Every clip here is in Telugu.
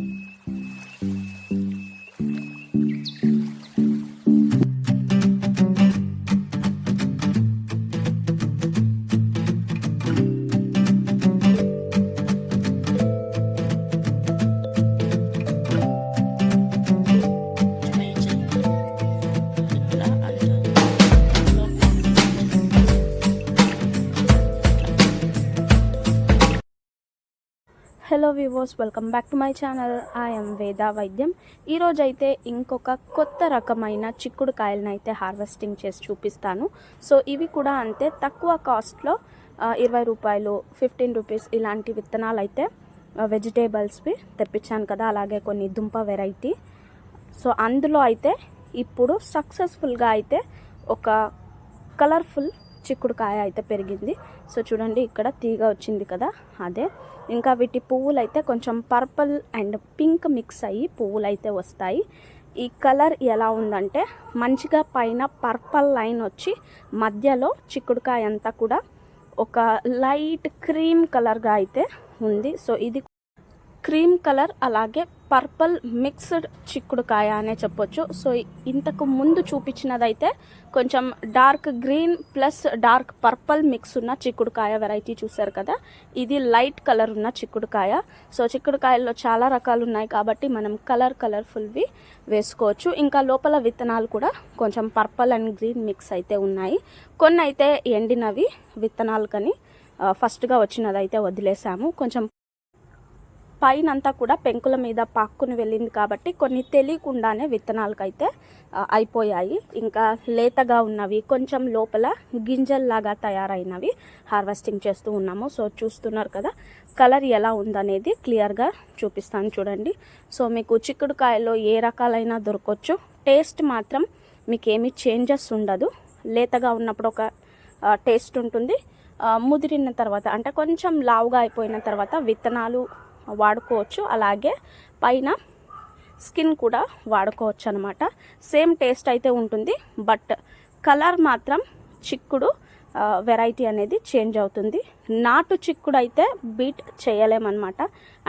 Mm-hmm. Viewers welcome back to my channel I'm Veda Vaidyam ఈరోజైతే అయితే ఇంకొక కొత్త రకమైన చిక్కుడు అయితే హార్వెస్టింగ్ చేసి చూపిస్తాను. సో ఇవి కూడా అంతే తక్కువ కాస్ట్లో ఇరవై రూపాయలు ఫిఫ్టీన్ రూపీస్ ఇలాంటి విత్తనాలు అయితే వెజిటేబుల్స్వి తెప్పించాను కదా అలాగే కొన్ని దుంప వెరైటీ సో అందులో అయితే ఇప్పుడు సక్సెస్ఫుల్గా అయితే ఒక కలర్ఫుల్ చిక్కుడుకాయ అయితే పెరిగింది. సో చూడండి ఇక్కడ తీగ వచ్చింది కదా అదే. ఇంకా వీటి పువ్వులు అయితే కొంచెం పర్పుల్ అండ్ పింక్ మిక్స్ అయ్యి పువ్వులు అయితే వస్తాయి. ఈ కలర్ ఎలా ఉందంటే మంచిగా పైన పర్పల్ లైన్ వచ్చి మధ్యలో చిక్కుడుకాయ అంతా కూడా ఒక లైట్ క్రీమ్ కలర్గా అయితే ఉంది. సో ఇది క్రీమ్ కలర్ అలాగే పర్పుల్ మిక్స్డ్ చిక్కుడుకాయ అనే చెప్పొచ్చు. సో ఇంతకు ముందు చూపించినదైతే కొంచెం dark green plus dark purple mix ఉన్న చిక్కుడుకాయ వెరైటీ చూసారు కదా. ఇది లైట్ కలర్ ఉన్న చిక్కుడుకాయ. సో చిక్కుడుకాయల్లో చాలా రకాలు ఉన్నాయి కాబట్టి మనం కలర్ కలర్ఫుల్వి వేసుకోవచ్చు. ఇంకా లోపల విత్తనాలు కూడా కొంచెం పర్పుల్ అండ్ గ్రీన్ మిక్స్ అయితే ఉన్నాయి. కొన్ని అయితే ఎండినవి విత్తనాలు కానీ ఫస్ట్గా వచ్చినది అయితే వదిలేసాము. కొంచెం పైన అంతా కూడా పెంకుల మీద పాక్కుని వెళ్ళింది కాబట్టి కొన్ని తెలియకుండానే విత్తనాలకైతే అయిపోయాయి. ఇంకా లేతగా ఉన్నవి కొంచెం లోపల గింజల్లాగా తయారైనవి హార్వెస్టింగ్ చేస్తూ ఉన్నాము. సో చూస్తున్నారు కదా కలర్ ఎలా ఉందనేది క్లియర్గా చూపిస్తాను చూడండి. సో మీకు చిక్కుడుకాయలో ఏ రకాలైనా దొరకవచ్చు టేస్ట్ మాత్రం మీకు ఏమీ చేంజెస్ ఉండదు. లేతగా ఉన్నప్పుడు ఒక టేస్ట్ ఉంటుంది. ముదిరిన తర్వాత అంటే కొంచెం లావుగా అయిపోయిన తర్వాత విత్తనాలు వాడుకోవచ్చు. అలాగే పైన స్కిన్ కూడా వాడుకోవచ్చు అనమాట సేమ్ టేస్ట్ అయితే ఉంటుంది. బట్ కలర్ మాత్రం చిక్కుడు వెరైటీ అనేది చేంజ్ అవుతుంది. నాటు చిక్కుడు అయితే బీట్ చేయలేమన్నమాట.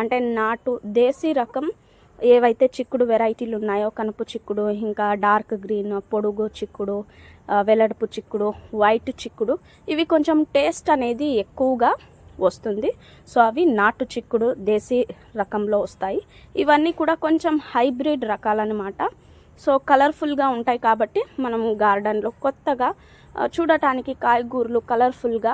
అంటే నాటు దేశీ రకం ఏవైతే చిక్కుడు వెరైటీలు ఉన్నాయో కనుపు చిక్కుడు ఇంకా డార్క్ గ్రీన్ పొడుగు చిక్కుడు వెల్లడుపు చిక్కుడు వైట్ చిక్కుడు ఇవి కొంచెం టేస్ట్ అనేది ఎక్కువగా వస్తుంది. సో అవి నాటు చిక్కుడు దేశీ రకంలో వస్తాయి. ఇవన్నీ కూడా కొంచెం హైబ్రిడ్ రకాలన్నమాట. సో కలర్ఫుల్గా ఉంటాయి కాబట్టి మనం గార్డెన్లో కొత్తగా చూడటానికి కాయగూరలు కలర్ఫుల్గా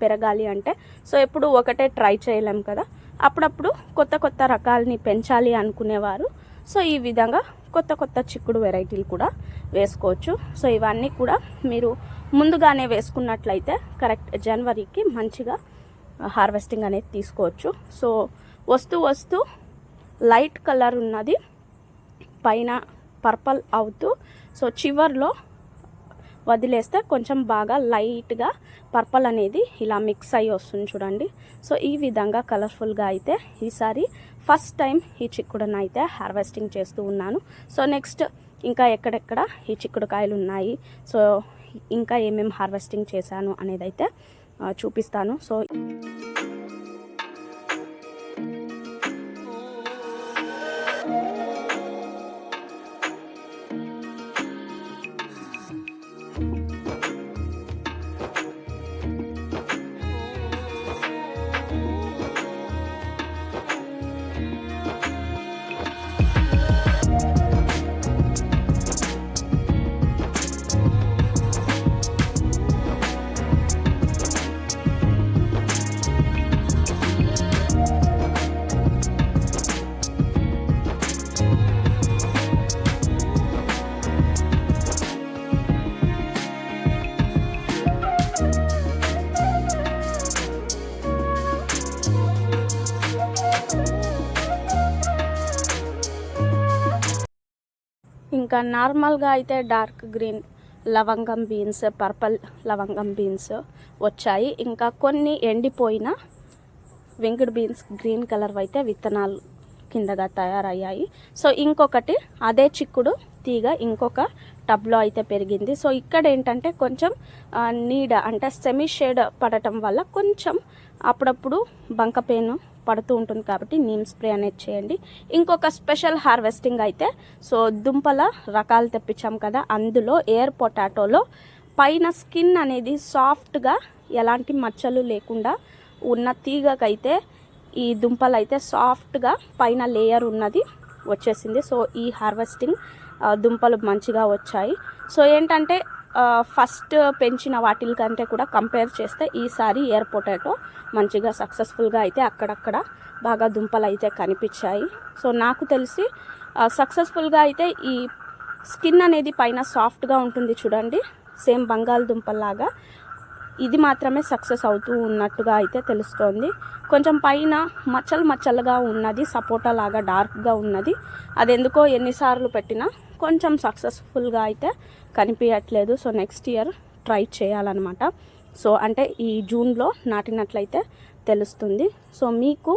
పెరగాలి అంటే. సో ఎప్పుడు ఒకటే ట్రై చేయలేం కదా. అప్పుడప్పుడు కొత్త కొత్త రకాలని పెంచాలి అనుకునేవారు. సో ఈ విధంగా కొత్త కొత్త చిక్కుడు వెరైటీలు కూడా వేసుకోవచ్చు. సో ఇవన్నీ కూడా మీరు ముందుగానే వేసుకున్నట్లయితే కరెక్ట్ జనవరికి మంచిగా హార్వెస్టింగ్ అనేది తీసుకోవచ్చు. సో వస్తూ వస్తూ లైట్ కలర్ ఉన్నది. పైన పర్పల్ అవుతూ సో చివర్లో వదిలేస్తే కొంచెం బాగా లైట్గా పర్పల్ అనేది ఇలా మిక్స్ అయ్యి వస్తుంది చూడండి. సో ఈ విధంగా కలర్ఫుల్గా అయితే ఈసారి ఫస్ట్ టైం ఈ చిక్కుడును అయితే హార్వెస్టింగ్ చేస్తూ ఉన్నాను. సో నెక్స్ట్ ఇంకా ఎక్కడెక్కడ ఈ చిక్కుడుకాయలు ఉన్నాయి. సో ఇంకా ఏమేమి హార్వెస్టింగ్ చేశాను అనేది అయితే చూపిస్తాను. సో ఇంకా నార్మల్గా అయితే డార్క్ గ్రీన్ లవంగం బీన్స్ పర్పల్ లవంగం బీన్స్ వచ్చాయి. ఇంకా కొన్ని ఎండిపోయిన వెంకుడు బీన్స్ గ్రీన్ కలర్ అయితే విత్తనాలు కిందగా తయారయ్యాయి. సో ఇంకొకటి అదే చిక్కుడు తీగ ఇంకొక టబ్లో అయితే పెరిగింది. సో ఇక్కడ ఏంటంటే కొంచెం నీడ అంటే సెమీ షేడ్ పడటం వల్ల కొంచెం అప్పుడప్పుడు బంక పడుతూ ఉంటుంది కాబట్టి నీమ్ స్ప్రే అనేది చేయండి. ఇంకొక స్పెషల్ హార్వెస్టింగ్ అయితే సో దుంపల రకాలు తెప్పించాం కదా అందులో ఎయిర్ పొటాటోలో పైన స్కిన్ అనేది సాఫ్ట్గా ఎలాంటి మచ్చలు లేకుండా ఉన్న తీగకైతే ఈ దుంపలు అయితే సాఫ్ట్గా పైన లేయర్ ఉన్నది వచ్చేసింది. సో ఈ హార్వెస్టింగ్ దుంపలు మంచిగా వచ్చాయి. సో ఏంటంటే ఫస్ట్ పెంచిన వాటిల కంటే కూడా కంపేర్ చేస్తే ఈసారి ఎయిర్ పొటాటో మంచిగా సక్సెస్ఫుల్గా అయితే అక్కడక్కడ బాగా దుంపలు అయితే కనిపించాయి. సో నాకు తెలిసి సక్సెస్ఫుల్గా అయితే ఈ స్కిన్ అనేది పైన సాఫ్ట్గా ఉంటుంది చూడండి. సేమ్ బంగాళదుంపల్లాగా. ఇది మాత్రమే సక్సెస్ అవుతూ ఉన్నట్టుగా అయితే తెలుస్తోంది. కొంచెం పైన మచ్చలు మచ్చలుగా ఉన్నది సపోటా లాగా డార్క్గా ఉన్నది. అది ఎందుకో ఎన్నిసార్లు పెట్టినా కొంచెం సక్సెస్ఫుల్గా అయితే కనిపించట్లేదు సో నెక్స్ట్ ఇయర్ ట్రై చేయాలన్నమాట. సో అంటే ఈ జూన్లో నాటినట్లయితే తెలుస్తుంది. సో మీకు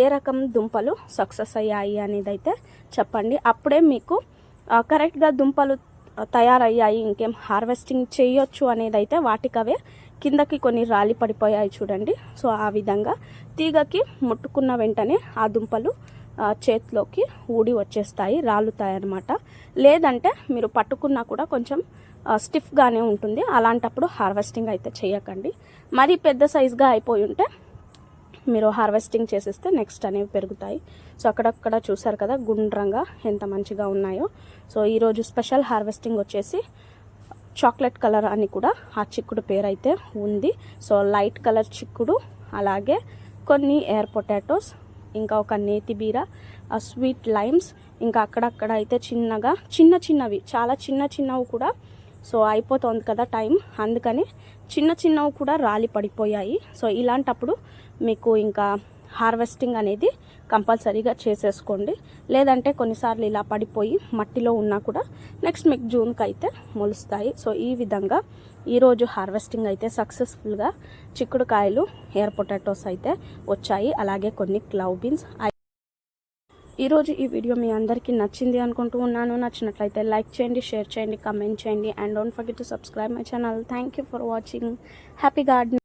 ఏ రకం దుంపలు సక్సెస్ అయ్యాయి అనేది అయితే చెప్పండి. అప్పుడే మీకు కరెక్ట్గా దుంపలు తయారయ్యాయి ఇంకేం హార్వెస్టింగ్ చేయొచ్చు అనేది అయితే వాటికవే కిందకి కొన్ని రాలి పడిపోయాయి చూడండి. సో ఆ విధంగా తీగకి ముట్టుకున్న వెంటనే ఆ దుంపలు చేతిలోకి ఊడి వచ్చేస్తాయి రాలుతాయి అన్నమాట లేదంటే మీరు పట్టుకున్నా కూడా కొంచెం స్టిఫ్గానే ఉంటుంది. అలాంటప్పుడు హార్వెస్టింగ్ అయితే చేయకండి. మరీ పెద్ద సైజ్గా అయిపోయి ఉంటే మీరు హార్వెస్టింగ్ చేసేస్తే నెక్స్ట్ అనేవి పెరుగుతాయి. సో అక్కడక్కడ చూసారు కదా గుండ్రంగా ఎంత మంచిగా ఉన్నాయో. సో ఈరోజు స్పెషల్ హార్వెస్టింగ్ వచ్చేసి చాక్లెట్ కలర్ అని కూడా ఆ చిక్కుడు పేరు అయితే ఉంది. సో లైట్ కలర్ చిక్కుడు అలాగే కొన్ని ఎయిర్ పొటాటోస్ ఇంకా ఒక నేతి బీర ఆ స్వీట్ లైమ్స్ ఇంకా అక్కడక్కడ అయితే చిన్నగా చిన్న చిన్నవి చాలా చిన్న చిన్నవి కూడా. సో అయిపోతుంది కదా టైం. అందుకని చిన్న చిన్నవి కూడా రాలి పడిపోయాయి. సో ఇలాంటప్పుడు మీకు ఇంకా హార్వెస్టింగ్ అనేది కంపల్సరీగా చేసేసుకోండి. లేదంటే కొన్నిసార్లు ఇలా పడిపోయి మట్టిలో ఉన్నా కూడా నెక్స్ట్ మీకు జూన్కి అయితే మొలుస్తాయి. సో ఈ విధంగా ఈరోజు హార్వెస్టింగ్ అయితే సక్సెస్ఫుల్గా చిక్కుడుకాయలు ఎయిర్ పొటాటోస్ అయితే వచ్చాయి. అలాగే కొన్ని క్లౌ బీన్స్ ఈరోజు ఈ వీడియో మీ అందరికీ నచ్చింది అనుకుంటూ ఉన్నాను. నచ్చినట్లయితే లైక్ చేయండి షేర్ చేయండి కమెంట్ చేయండి. And don't forget to subscribe my channel. Thank you for watching. Happy garden